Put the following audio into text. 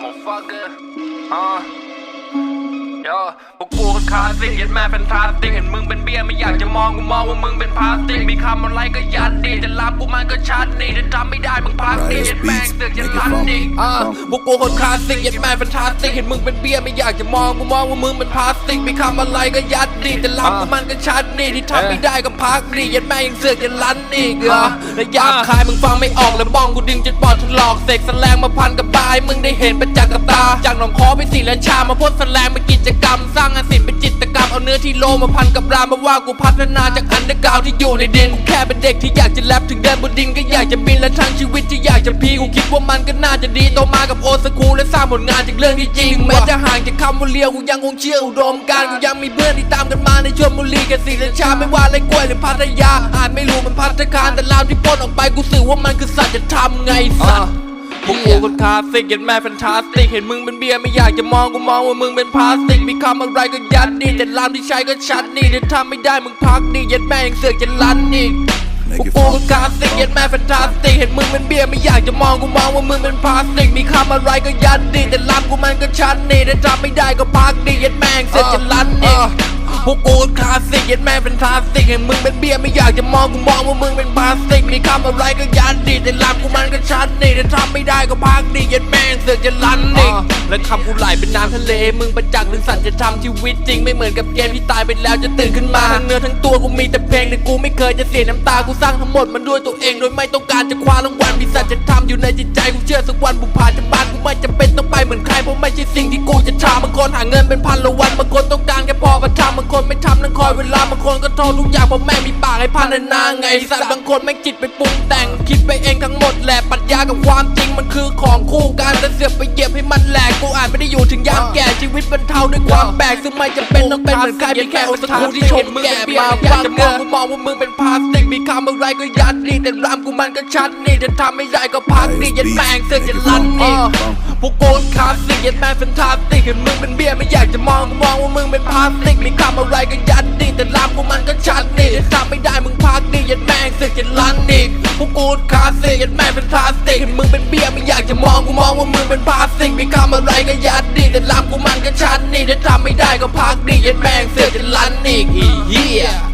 motherfucker. Uh. โยพวกกูก็คลาสสิกเห็นแม่แฟนตาสติกเห็นมึงเป็นเบี้ยไม่อยากจะมองกูมองว่ามึงเป็นพลาสติกมีคำอะไรก็ยัดดีจะรับกูมันก็ชัดนี่จะทำไม่ได้มึงพักดีเห็นแม่งเสือกจะรันดีอ่าพวกกูคนคลาสสิกเห็นแม่แฟนตาสติกเห็นมึงเป็นเบี้ยไม่อยากจะมองกูมองว่ามึงเป็นพลาสติกมีคำอะไรก็ยัดดีจะรับกูมันก็ชัดนี่ที่ทำไม่ได้ก็พักดีเห็นแม่งเสือกจะรันอีกเหรอและยาบคายมึงฟังไม่ออกแล้วบ้องกูดึงจนปอดทะลอกเสกแสลงมาพันกับบายมึงได้เห็นประจักษ์กับตาจากหนองคอไปสีและชามาพ่นแสลงเป็นกิจกรรม สร้างอาศิลป์เป็นจิตรกรรม เอาเนื้อที่โลมาพันกับรามมาว่ากูพัฒนาจากอันเดอร์กราวที่อยู่ในดินกูแค่เป็นเด็กที่อยากจะแรปถึงเดินบนดินก็อยากจะบินและทั้งชีวิตที่อยากจะพีกูคิดว่ามันก็น่าจะดีโตมากับโอสคูและสร้างผลงานจากเรื่องที่จริงแม้จะห่างจากคำว่าเลียวกูยังคงเชื่ออุดมการกูยังมีเพื่อนที่ตามกันมาในชลบุรีกับศรีราชาไม่ว่าไรกล้วยหรือพัทยาอาจไม่รู้มันพัฒคารแต่ลาวที่พ่นออกไปกูสื่อว่ามันคือสัจธรรมไงสัตว์ พวกกูคนคลาสสิกเห็นแม่แฟนตาสติก เห็นมึงเป็นเบียร์ไม่อยากจะมองกูมองว่ามึงเป็นพลาสติก มีคำอะไรก็ยัดดีแต่ลามที่ใช้ก็ชัดนี่ถ้าทำไม่ได้มึงพักดียัดแม่ยังเสือกจะลันอีกพวกกูคนคลาสสิกเห็นแม่แฟนตาสติกเห็นมึงเป็นเบียร์ไม่อยากจะมองกูมองว่ามึงเป็นพลาสติก มีคำอะไรก็ยัดดีแต่ลามกูมันก็ชัดนี่ถ้าทำไม่ได้ก็พักดียัดแม่งเสือกจะลันอีก พวกกูคลาสสิกเห็นแม่เป็นพลาสติกเห็นมึงเป็นเบี้ยไม่อยากจะมองกูมองว่ามึงเป็นพลาสติกมีคำอะไรก็ยันดีแต่ลามกูมันก็ชัดนี่ถ้าทำไม่ได้ก็พักดีย็นแม่งเสือกจะลันอีกและคำกูไหลเป็นน้ำทะเลมึงประจักษ์หรือสัจจะทำชีวิตจริงไม่เหมือนกับเกมที่ตายไปแล้วจะตื่นขึ้นมาทั้งเนื้อทั้งตัวกูมีแต่เพลงแต่กูไม่เคยจะเสียน้ำตากูสร้างทั้งหมดมันด้วยตัวเองโดยไม่ต้องการจะคว้ารางวัลมีสัจธรรมอยู่ในจิตใจกูเชื่อสักวันบุพาจะบานกูไม่จำเป็นต้องไปเหมือนใครเพราะไม่ใช่สิ่งที่กูจะทำบางคนหาเงินเป็นพันละวันบางคนต้องการแค่พอประทังบางคนไม่ทำนั่งคอยเวลาบางคนก็โทษทุกอย่างเพราะแม่มีปากให้พันนาไงสัตว์บางคนแม่จิตไปปรุงแต่ง คิดไปเองทั้งหมดแหละปรัชญากับความจริงมันคือของคู่กันแต่เสือกไปเหยียบให้มันแหลกกูอ่านไม่ได้อยู่ถึงยามแก่ชีวิตบรรเทาด้วยความแบกซึ่งไม่จำเป็นต้องเป็นเหมือนใครมีแค่โอสกูที่ชมมึงแก่มาอยากจะมองกูมองว่ามึงเป็นพลาสติกมีคำอะไรก็ยัดนี่แต่รามกูมันก็ชัดนี่จะทำไม่ได้ก็พักนี่ยันแม่งเสือกจะลั่นนี่พวกโกูคลาสสิกยันแม่งเป็นทาสติกเห็นมึงเป็นเบี้ยไม่อยากจะมองกูมองว่ามึงเป็นพลาสติกมีคำอะไรก็ยัดนี่แต่ลามกูมันก็ชัดนี่จะทำไม่ได้มึงพักนี่ยัดแม่งเสือกยัดลันอีกพวกกูคลาสสิกยัดแม่งเป็นพลาสติกเห็นมึงเป็นเบี้ยไม่อยากจะมองกูมองว่ามึงเป็นพลาสติกมีคำอะไรก็ยัดนี่แต่ลามกูมันก็ชัดนี่ถ้าทำไม่ได้ก็พักนี่ยัดแม่งเสือกยัดลันอีกอีเหี้ย